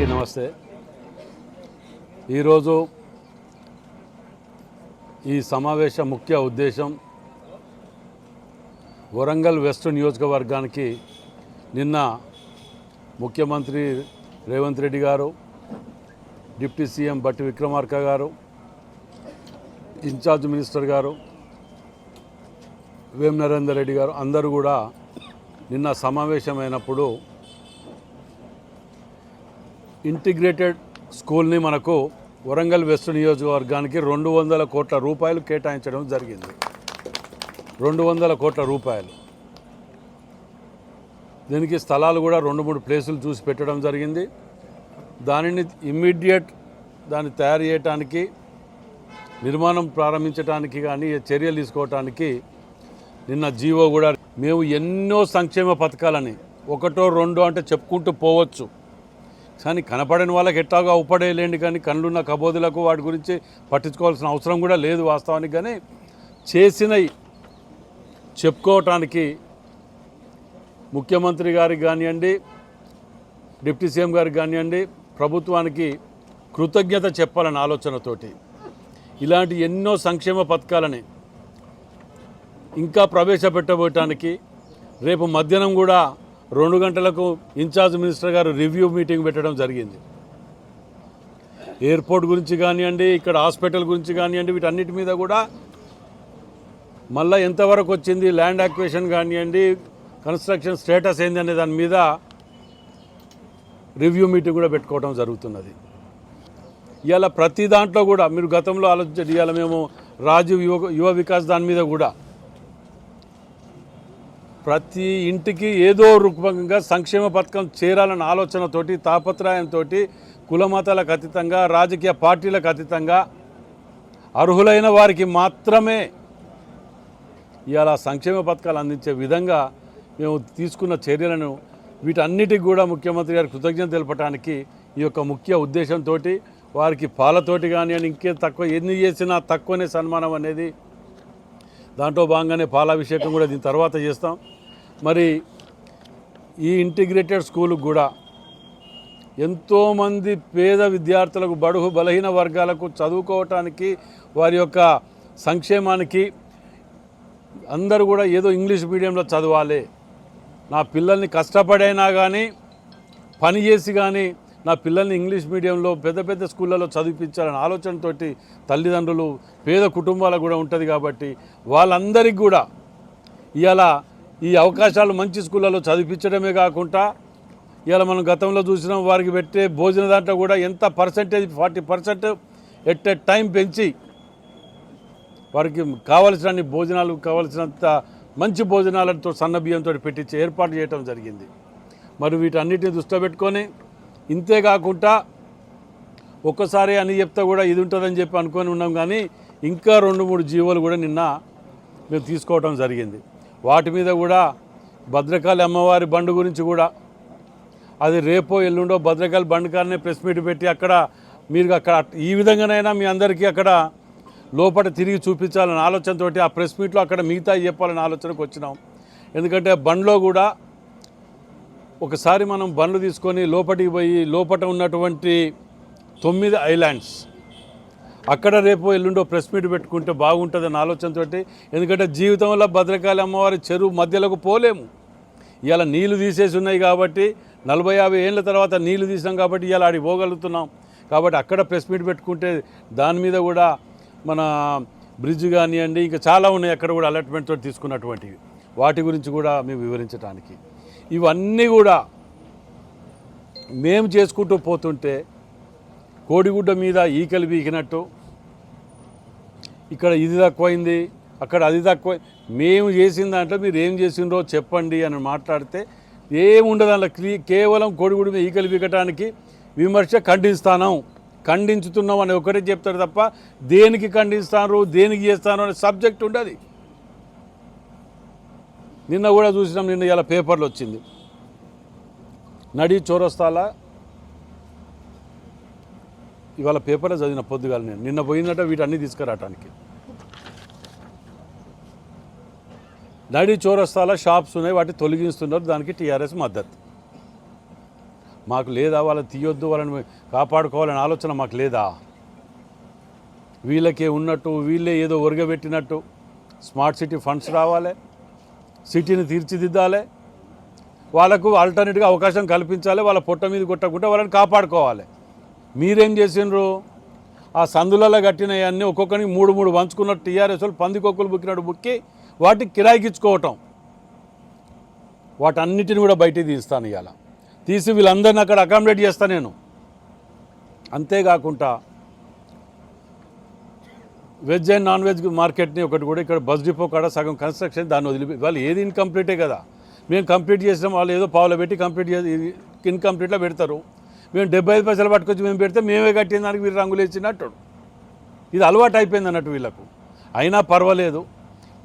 అందరికీ నమస్తే. ఈరోజు ఈ సమావేశ ముఖ్య ఉద్దేశం వరంగల్ వెస్ట్ నియోజకవర్గానికి నిన్న ముఖ్యమంత్రి రేవంత్ రెడ్డి గారు డిప్యూటీ సీఎం బట్టి విక్రమార్క గారు ఇన్ఛార్జ్ మినిస్టర్ గారు వేం నరేందర్ రెడ్డి గారు అందరూ కూడా నిన్న సమావేశమైనప్పుడు ఇంటిగ్రేటెడ్ స్కూల్ని మనకు వరంగల్ వెస్ట్ నియోజకవర్గానికి రెండు వందల కోట్ల రూపాయలు కేటాయించడం జరిగింది. రెండు వందల కోట్ల రూపాయలు. దీనికి స్థలాలు కూడా రెండు మూడు ప్లేసులు చూసి పెట్టడం జరిగింది. దానిని ఇమ్మీడియట్ దాన్ని తయారు చేయటానికి నిర్మాణం ప్రారంభించడానికి కానీ చర్యలు తీసుకోవటానికి నిన్న జీవో కూడా మేము ఎన్నో సంక్షేమ పథకాలని ఒకటో రెండో అంటే చెప్పుకుంటూ పోవచ్చు. కానీ కనపడని వాళ్ళకి ఎట్టాగా ఉపడేయలేండి కానీ కళ్ళున్న కబోదులకు వాటి గురించి పట్టించుకోవాల్సిన అవసరం కూడా లేదు వాస్తవానికి. కానీ చేసినవి చెప్పుకోవటానికి ముఖ్యమంత్రి గారికి కానివ్వండి డిప్యూటీ సీఎం గారికి కానివ్వండి ప్రభుత్వానికి కృతజ్ఞత చెప్పాలని ఆలోచనతోటి ఇలాంటి ఎన్నో సంక్షేమ పథకాలని ఇంకా ప్రవేశపెట్టబోయటానికి రేపు మధ్యాహ్నం కూడా రెండు గంటలకు ఇన్ఛార్జ్ మినిస్టర్ గారు రివ్యూ మీటింగ్ పెట్టడం జరిగింది. ఎయిర్పోర్ట్ గురించి కానివ్వండి ఇక్కడ హాస్పిటల్ గురించి కానివ్వండి వీటన్నిటి మీద కూడా మళ్ళీ ఎంతవరకు వచ్చింది ల్యాండ్ యాక్వేషన్ కానివ్వండి కన్స్ట్రక్షన్ స్టేటస్ ఏంది అనే దాని మీద రివ్యూ మీటింగ్ కూడా పెట్టుకోవడం జరుగుతున్నది. ఇవాళ ప్రతి దాంట్లో కూడా మీరు గతంలో ఆలోచించండి ఇవాళ మేము రాజీవ్ యువ యువ వికాస్ దాని మీద కూడా ప్రతి ఇంటికి ఏదో రూపంగా సంక్షేమ పథకం చేరాలన్న ఆలోచనతోటి తాపత్రయంతో కులమతాలకు అతీతంగా రాజకీయ పార్టీలకు అతీతంగా అర్హులైన వారికి మాత్రమే ఇవాళ సంక్షేమ పథకాలు అందించే విధంగా మేము తీసుకున్న చర్యలను వీటన్నిటికి కూడా ముఖ్యమంత్రి గారి కృతజ్ఞత తెలపడానికి ఈ యొక్క ముఖ్య ఉద్దేశంతో వారికి పాలతోటి కానివ్వండి ఇంకేం తక్కువ ఎన్ని చేసినా తక్కువనే సన్మానం అనేది దాంట్లో భాగంగానే పాలాభిషేకం కూడా దీని తర్వాత చేస్తాం. మరి ఈ ఇంటిగ్రేటెడ్ స్కూల్ కూడా ఎంతోమంది పేద విద్యార్థులకు బడుగు బలహీన వర్గాలకు చదువుకోవటానికి వారి యొక్క సంక్షేమానికి అందరూ కూడా ఏదో ఇంగ్లీష్ మీడియంలో చదవాలి. నా పిల్లల్ని కష్టపడైనా కానీ పని చేసి కానీ నా పిల్లల్ని ఇంగ్లీష్ మీడియంలో పెద్ద పెద్ద స్కూళ్ళలో చదివించాలనే ఆలోచనతోటి తల్లిదండ్రులు పేద కుటుంబాలకు కూడా ఉంటుంది కాబట్టి వాళ్ళందరికీ కూడా ఇవాళ ఈ అవకాశాలు మంచి స్కూళ్ళలో చదివించడమే కాకుండా ఇవాళ మనం గతంలో చూసినాం వారికి పెట్టే భోజన దాంట్లో కూడా ఎంత percentage forty percent at a time పెంచి వారికి కావలసిన భోజనాలు కావలసినంత మంచి భోజనాలతో సన్న బియ్యంతో పెట్టించి ఏర్పాటు చేయడం జరిగింది. మరి వీటన్నిటిని దృష్టిలో పెట్టుకొని ఇంతే కాకుండా ఒక్కసారి అని చెప్తే కూడా ఇది ఉంటుందని చెప్పి అనుకొని ఉన్నాం కానీ ఇంకా రెండు మూడు జీవోలు కూడా నిన్న మేము తీసుకోవడం జరిగింది. వాటి మీద కూడా భద్రకాళి అమ్మవారి బండ్ గురించి కూడా అది రేపో ఎల్లుండో భద్రకాళి బండి కాడనే ప్రెస్ మీట్ పెట్టి అక్కడ మీరు అక్కడ ఈ విధంగానైనా మీ అందరికీ అక్కడ లోపల తిరిగి చూపించాలనే ఆలోచనతోటి ఆ ప్రెస్ మీట్లో అక్కడ మిగతా చెప్పాలనే ఆలోచనకు వచ్చినాం. ఎందుకంటే బండ్లో కూడా ఒకసారి మనం బండ్లు తీసుకొని లోపలికి పోయి లోపట ఉన్నటువంటి తొమ్మిది ఐలాండ్స్. అక్కడ రేపు ఎల్లుండో ప్రెస్ మీట్ పెట్టుకుంటే బాగుంటుందని ఆలోచనతోటి ఎందుకంటే జీవితంలో భద్రకాళి అమ్మవారి చెరువు మధ్యలోకి పోలేము. ఇవాళ నీళ్ళు తీసేసి ఉన్నాయి కాబట్టి నలభై యాభై ఏళ్ళ తర్వాత నీళ్ళు తీసినాం కాబట్టి ఇవాళ ఆడికి పోగలుగుతున్నాం. కాబట్టి అక్కడ ప్రెస్ మీట్ పెట్టుకుంటే దాని మీద కూడా మన బ్రిడ్జ్ కానివ్వండి ఇంకా చాలా ఉన్నాయి అక్కడ కూడా అలాట్మెంట్ తోటి తీసుకున్నటువంటివి. వాటి గురించి కూడా మేము వివరించడానికి ఇవన్నీ కూడా మేము చేసుకుంటూ పోతుంటే కోడిగుడ్డ మీద ఈకలు బీకినట్టు ఇక్కడ ఇది తక్కువైంది అక్కడ అది తక్కువ మేము చేసిన దాంట్లో మీరు ఏం చేసిండ్రో చెప్పండి అని మాట్లాడితే ఏముండదు అందులో. కేవలం కోడిగుడి మీద ఈకలు బీకటానికి విమర్శ ఖండిస్తాను. ఖండించుతున్నాం అని ఒకటే చెప్తారు తప్ప దేనికి ఖండిస్తాను దేనికి చేస్తాను అనే సబ్జెక్ట్ ఉండదు. నిన్న కూడా చూసినాం నిన్న ఇలా పేపర్లు వచ్చింది. నడి చోరస్తాల ఇవాళ పేపర్లో చదివిన పొద్దుగాల నేను. నిన్న పోయిందట వీటన్నీ తీసుకురావటానికి. నడి చోరస్తాల షాప్స్ ఉన్నాయి వాటి తొలగిస్తున్నారు దానికి టీఆర్ఎస్ మద్దతు. మాకు లేదా వాళ్ళని తీయొద్దు వాళ్ళని కాపాడుకోవాలనే ఆలోచన మాకు లేదా? వీళ్ళకే ఉన్నట్టు వీళ్ళే ఏదో ఒరగబెట్టినట్టు స్మార్ట్ సిటీ ఫండ్స్ రావాలి. సిటీని తీర్చిదిద్దాలి. వాళ్ళకు ఆల్టర్నేట్గా అవకాశం కల్పించాలి. వాళ్ళ పొట్ట మీద కొట్టకుండా వాళ్ళని కాపాడుకోవాలి. మీరేం చేసిండ్రు? ఆ సందులలో కట్టినవన్నీ ఒక్కొక్కరికి మూడు మూడు పంచుకున్నట్టు టీఆర్ఎస్ వాళ్ళు పందికొక్కులు బుక్కినట్టు బుక్కి వాటికి కిరాయికిచ్చుకోవటం. వాటన్నిటిని కూడా బయటికి తీస్తాను ఇవాళ తీసి వీళ్ళందరిని అక్కడ అకామిడేట్ చేస్తాను నేను. అంతేకాకుండా వెజ్ అండ్ నాన్ వెజ్ మార్కెట్ని ఒకటి కూడా ఇక్కడ బస్ డిపో కాడ సగం కన్స్ట్రక్షన్ దాన్ని వదిలి వాళ్ళు ఏది ఇన్కంప్లీటే కదా. మేము కంప్లీట్ చేసినాం వాళ్ళు ఏదో పావులో పెట్టి కంప్లీట్ చేసి ఇన్కంప్లీట్లో పెడతారు. మేము డెబ్బై ఐదు పైసలు పట్టుకొచ్చి మేము పెడితే మేమే కట్టిన దానికి వీళ్ళు రంగులు ఇచ్చినట్టు ఇది అలవాటు అయిపోయింది అన్నట్టు వీళ్ళకు. అయినా పర్వాలేదు.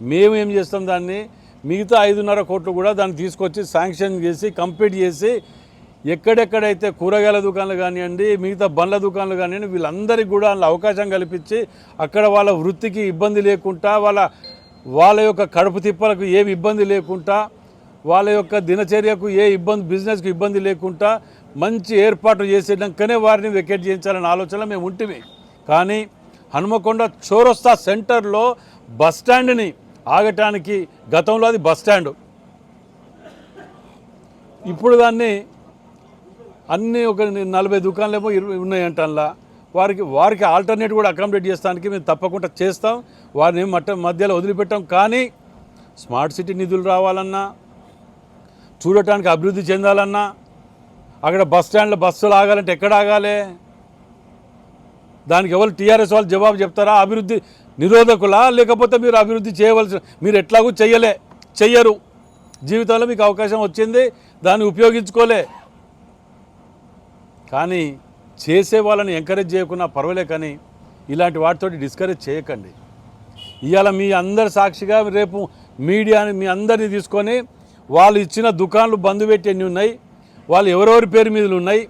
మేము ఏం చేస్తాం దాన్ని? మిగతా ఐదున్నర కోట్లు కూడా దాన్ని తీసుకొచ్చి శాంక్షన్ చేసి కంప్లీట్ చేసి ఎక్కడెక్కడైతే కూరగాయల దుకాణాలు కానివ్వండి మిగతా బండ్ల దుకాణాలు కానివ్వండి వీళ్ళందరికీ కూడా అందులో అవకాశం కల్పించి అక్కడ వాళ్ళ వృత్తికి ఇబ్బంది లేకుండా వాళ్ళ వాళ్ళ యొక్క కడుపు తిప్పలకు ఏమి ఇబ్బంది లేకుండా వాళ్ళ యొక్క దినచర్యకు ఏ ఇబ్బంది బిజినెస్కు ఇబ్బంది లేకుండా మంచి ఏర్పాటు చేసినాకనే వారిని వెకెట్ చేయించాలనే ఆలోచన మేము ఉంటిమి. కానీ హనుమకొండ చోరస్తా సెంటర్లో బస్ స్టాండ్ని ఆగటానికి గతంలో అది బస్ స్టాండ్. ఇప్పుడు దాన్ని అన్నీ ఒక నలభై దుకాణాలేమో ఇరవై ఉన్నాయంట వారికి వారికి ఆల్టర్నేట్ కూడా అకామిడేట్ చేస్తానికి మేము తప్పకుండా చేస్తాం. వారిని మట్ట మధ్యలో వదిలిపెట్టాం. కానీ స్మార్ట్ సిటీ నిధులు రావాలన్నా చూడటానికి అభివృద్ధి చెందాలన్నా అక్కడ బస్ స్టాండ్లో బస్సులు ఆగాలంటే ఎక్కడ ఆగాలి? దానికి ఎవరు టీఆర్ఎస్ వాళ్ళు జవాబు చెప్తారా? అభివృద్ధి నిరోధకులా? లేకపోతే మీరు అభివృద్ధి చేయవలసిన మీరు ఎట్లాగూ చెయ్యలే చెయ్యరు. జీవితంలో మీకు అవకాశం వచ్చింది దాన్ని ఉపయోగించుకోలే. కానీ చేసే వాళ్ళని ఎంకరేజ్ చేయకున్నా పర్వాలే కానీ ఇలాంటి వాటితోటి డిస్కరేజ్ చేయకండి. ఇవాళ మీ అందరి సాక్షిగా రేపు మీడియాని మీ అందరిని తీసుకొని వాళ్ళు ఇచ్చిన దుకాణాలు బంద్ పెట్టి ఎన్ని ఉన్నాయి? వాళ్ళు ఎవరెవరి పేరు మీదలు ఉన్నాయి?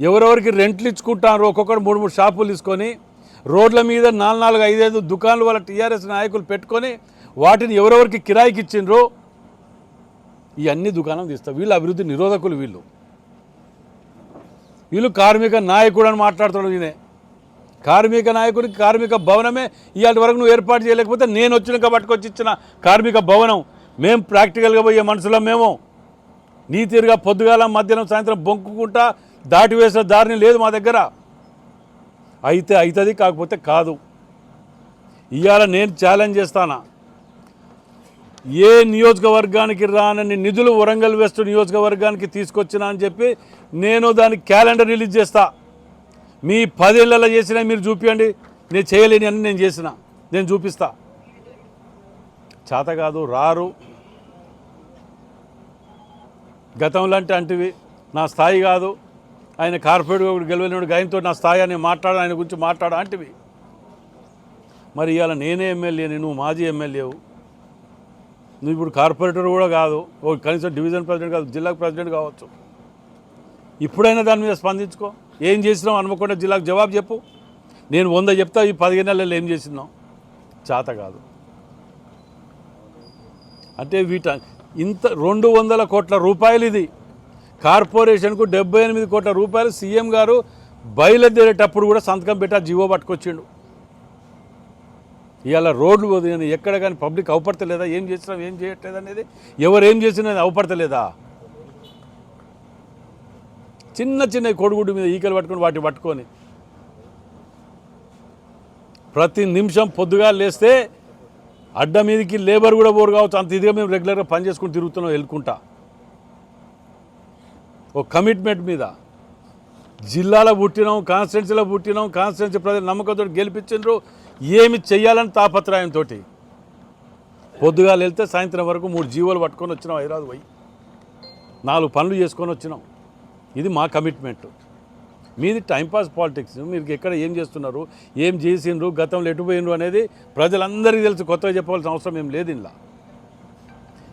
ఎవరెవరికి రెంట్లు ఇచ్చుకుంటారు ఒక్కొక్కరు మూడు మూడు షాపులు తీసుకొని రోడ్ల మీద నాలుగు నాలుగు ఐదైదు దుకాణాలు వాళ్ళ టీఆర్ఎస్ నాయకులు పెట్టుకొని వాటిని ఎవరెవరికి కిరాయికి ఇచ్చిండ్రో? ఇవన్నీ దుకాణం తీస్తారు వీళ్ళు అభివృద్ధి నిరోధకులు వీళ్ళు. వీళ్ళు కార్మిక నాయకుడు అని మాట్లాడుతున్నాడు ఈయనే. కార్మిక నాయకుడికి కార్మిక భవనమే ఇవాటి వరకు నువ్వు ఏర్పాటు చేయలేకపోతే నేను వచ్చినాక పట్టుకొచ్చి ఇచ్చిన కార్మిక భవనం. మేము ప్రాక్టికల్గా పోయే మనుషులం మేము. నీ తీరుగా పొద్దుగాల మధ్యాహ్నం సాయంత్రం బొంకుకుంటా దాటి వేసిన దారిని లేదు మా దగ్గర. అయితే అవుతుంది కాకపోతే కాదు. ఇవాళ నేను ఛాలెంజ్ చేస్తానా? ఏ నియోజకవర్గానికి రానని నిధులు వరంగల్ వెస్ట్ నియోజకవర్గానికి తీసుకొచ్చినా అని చెప్పి నేను దాని క్యాలెండర్ రిలీజ్ చేస్తా. మీ పదేళ్ళలో చేసినా మీరు చూపించండి నేను చేయలేని అని నేను చేసిన. నేను చూపిస్తా. చేత కాదు రారు. గతంలో అంటే అంటివి నా స్థాయి కాదు. ఆయన కార్పొరేట్ గెలవలేడు ఆయనతో నా స్థాయి అని మాట్లాడు ఆయన గురించి మాట్లాడు అంటివి. మరి ఇవాళ నేనే ఎమ్మెల్యేని నువ్వు మాజీ ఎమ్మెల్యేవు. నువ్వు ఇప్పుడు కార్పొరేటర్ కూడా కాదు ఓ కనీసం డివిజన్ ప్రెసిడెంట్ కాదు జిల్లాకు ప్రెసిడెంట్ కావచ్చు. ఇప్పుడైనా దాని మీద స్పందించుకో. ఏం చేసినావు అనుకోకుండా జిల్లాకు జవాబు చెప్పు. నేను వంద చెప్తా ఈ పదిహేను నెలలు ఏం చేసినావు? చేత కాదు. అంటే వీట ఇంత రెండు వందల కోట్ల రూపాయలు ఇది. కార్పొరేషన్కు డెబ్బై ఎనిమిది కోట్ల రూపాయలు సీఎం గారు బయలుదేరేటప్పుడు కూడా సంతకం పెట్టి ఆ జీవో పట్టుకొచ్చిండు. ఇవాళ రోడ్లు వదిలిన ఎక్కడ కానీ పబ్లిక్ అవపడతలేదా? ఏం చేసినాం ఏం చేయట్లేదు అనేది? ఎవరు ఏం చేసినా అవపడతలేదా? చిన్న చిన్న కోడిగుడ్డు మీద ఈకలు పట్టుకొని వాటిని పట్టుకొని ప్రతి నిమిషం పొద్దుగా లేస్తే అడ్డ మీదకి లేబర్ కూడా బోరు కావచ్చు. అంత ఇదిగా మేము రెగ్యులర్గా పని చేసుకుని తిరుగుతున్నాం వెళ్ళుకుంటా ఒక కమిట్మెంట్ మీద జిల్లాలో పుట్టినాం కాన్స్టిట్యున్సీలో పుట్టినాం కాన్స్టిట్యున్సీ ప్రజలు నమ్మకంతో గెలిపించు ఏమి చేయాలని తాపత్రయంతో పొద్దుగా వెళ్తే సాయంత్రం వరకు మూడు జీవోలు పట్టుకొని వచ్చినాం హైదరాబాద్ పోయి. నాలుగు పనులు చేసుకొని వచ్చినాం. ఇది మా కమిట్మెంట్. మీది టైంపాస్ పాలిటిక్స్. మీరు ఎక్కడ ఏం చేస్తున్నారు? ఏం చేసిండ్రు? గతంలో ఎటుపోయిండ్రు అనేది ప్రజలందరికీ తెలుసు. కొత్తగా చెప్పవలసిన అవసరం ఏం లేదు ఇలా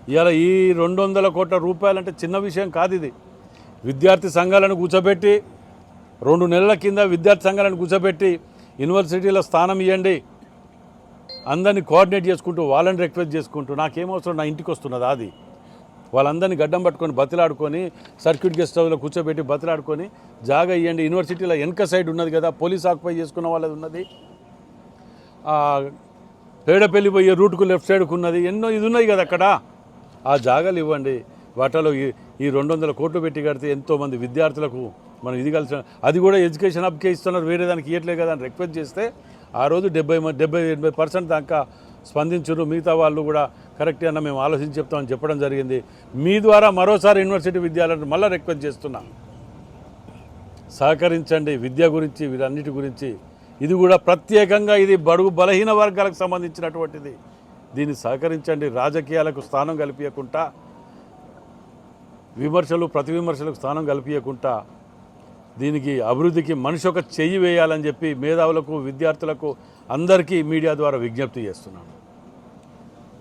ఇవాళ ఈ రెండు వందల కోట్ల రూపాయలు అంటే చిన్న విషయం కాదు ఇది. విద్యార్థి సంఘాలను కూర్చోబెట్టి రెండు నెలల కింద విద్యార్థి సంఘాలను కూర్చోబెట్టి యూనివర్సిటీలో స్థానం ఇవ్వండి అందరినీ కోఆర్డినేట్ చేసుకుంటూ వాళ్ళని రిక్వెస్ట్ చేసుకుంటూ నాకేమవసరం నా ఇంటికి వస్తున్నది అది. వాళ్ళందరినీ గడ్డం పట్టుకొని బతిలాడుకొని సర్క్యూట్ గెస్ట్ హౌస్లో కూర్చోబెట్టి బతిలాడుకొని జాగా ఇవ్వండి యూనివర్సిటీలో వెనక సైడ్ ఉన్నది కదా పోలీస్ ఆక్యుపై చేసుకున్న వాళ్ళది ఉన్నది. పేడపల్లి పోయే రూట్కు లెఫ్ట్ సైడ్కు ఉన్నది. ఎన్నో ఇది ఉన్నాయి కదా అక్కడ. ఆ జాగాలు ఇవ్వండి. వాటిలో ఈ ఈ రెండు వందల కోట్లు పెట్టి కడితే ఎంతోమంది విద్యార్థులకు మనం ఇది కలిసి అది కూడా ఎడ్యుకేషన్ అప్కే ఇస్తున్నారు వేరే దానికి ఇవ్వట్లేదు కదా అని రిక్వెస్ట్ చేస్తే ఆ రోజు డెబ్బై డెబ్బై ఎనభై పర్సెంట్ దాకా స్పందించారు మిగతా వాళ్ళు కూడా కరెక్ట్ అన్న మేము ఆలోచించి చెప్తామని చెప్పడం జరిగింది. మీ ద్వారా మరోసారి యూనివర్సిటీ విద్యాలయాలను మళ్ళీ రిక్వెస్ట్ చేస్తున్నాం. సహకరించండి విద్య గురించి వీరన్నిటి గురించి. ఇది కూడా ప్రత్యేకంగా ఇది బడుగు బలహీన వర్గాలకు సంబంధించినటువంటిది. దీన్ని సహకరించండి. రాజకీయాలకు స్థానం కల్పించకుండా విమర్శలు ప్రతి విమర్శలకు స్థానం కల్పించకుండా దీనికి అభివృద్ధికి మనిషి ఒక చెయ్యి వేయాలని చెప్పి మేధావులకు విద్యార్థులకు అందరికీ మీడియా ద్వారా విజ్ఞప్తి చేస్తున్నాను.